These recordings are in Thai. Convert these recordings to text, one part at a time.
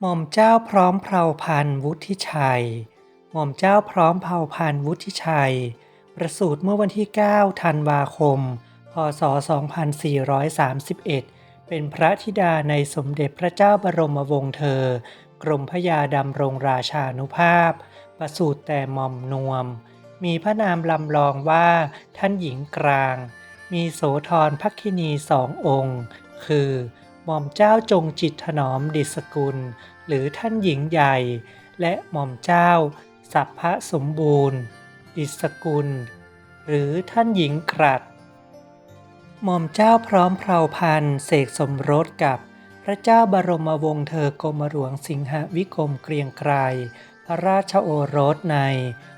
หม่อมเจ้าพร้อมเพลาพันธ์วุฒิชัย หม่อมเจ้าพร้อมเพลาพันธ์วุฒิชัย ประสูติเมื่อวันที่ 9 ธันวาคม พศ 2431 เป็นพระธิดาในสมเด็จพระเจ้าบรมวงศ์เธอ กรมพระยาดำรงราชานุภาพ ประสูติแต่หม่อมนวม มีพระนามลำลองว่าท่านหญิงกลาง มีโสธรพักคินีสององค์ คือ หม่อมเจ้าจงจิตถนอมดิสกุล หรือท่านหญิงใหญ่ และหม่อมเจ้า สัพพะสมบูรณ์ ดิสกุล หรือท่านหญิงกรัดหม่อมเจ้าพร้อมเพลาพันเสกสมรสกับพระเจ้าบรมวงศ์เธอกรมหลวงสิงหวิกรมเกรียงไกรพระราชโอรสใน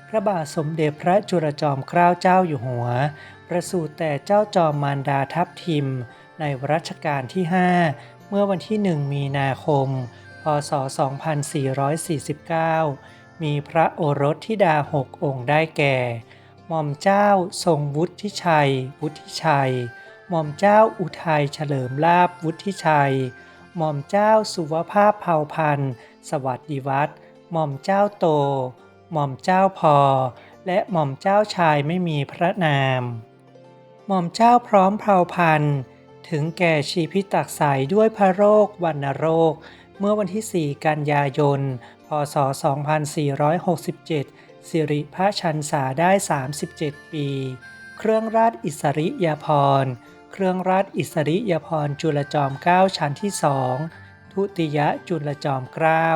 พระบาทสมเด็จพระจุลจอมเกล้าเจ้าอยู่หัว ประสูติแต่เจ้าจอมมารดาทัพทิม ในรัชกาลที่ 5 เมื่อวันที่ 1 มีนาคม พศ 2449 มีพระโอรสธิดาหกองค์ได้แก่ หม่อมเจ้าทรงวุฒิชัย วุฒิชัย หม่อมเจ้าอุทัยเฉลิมลาภวุฒิชัย หม่อมเจ้าสุวภาพเผ่าพันธ์ สวัสดิวัฒน์หม่อมเจ้าโต หม่อมเจ้าพอ และหม่อมเจ้าชายไม่มีพระนาม หม่อมเจ้าพร้อมเพลาพันธ์ ถึงแก่ชีพิตักษายด้วยพระโรควันโรค เมื่อวันที่ 4 กันยายน พศ 2467 สิริพระชันษาได้ 37 ปี เครื่องราชอิสริยาภรณ์เครื่องราชอิสริยาภรณ์จุลจอมเกล้าชั้นที่สองทุติยจุลจอมเกล้า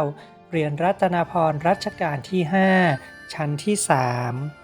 เรียนรัตนพรรัชกาลที่ 5 ชั้นที่ 3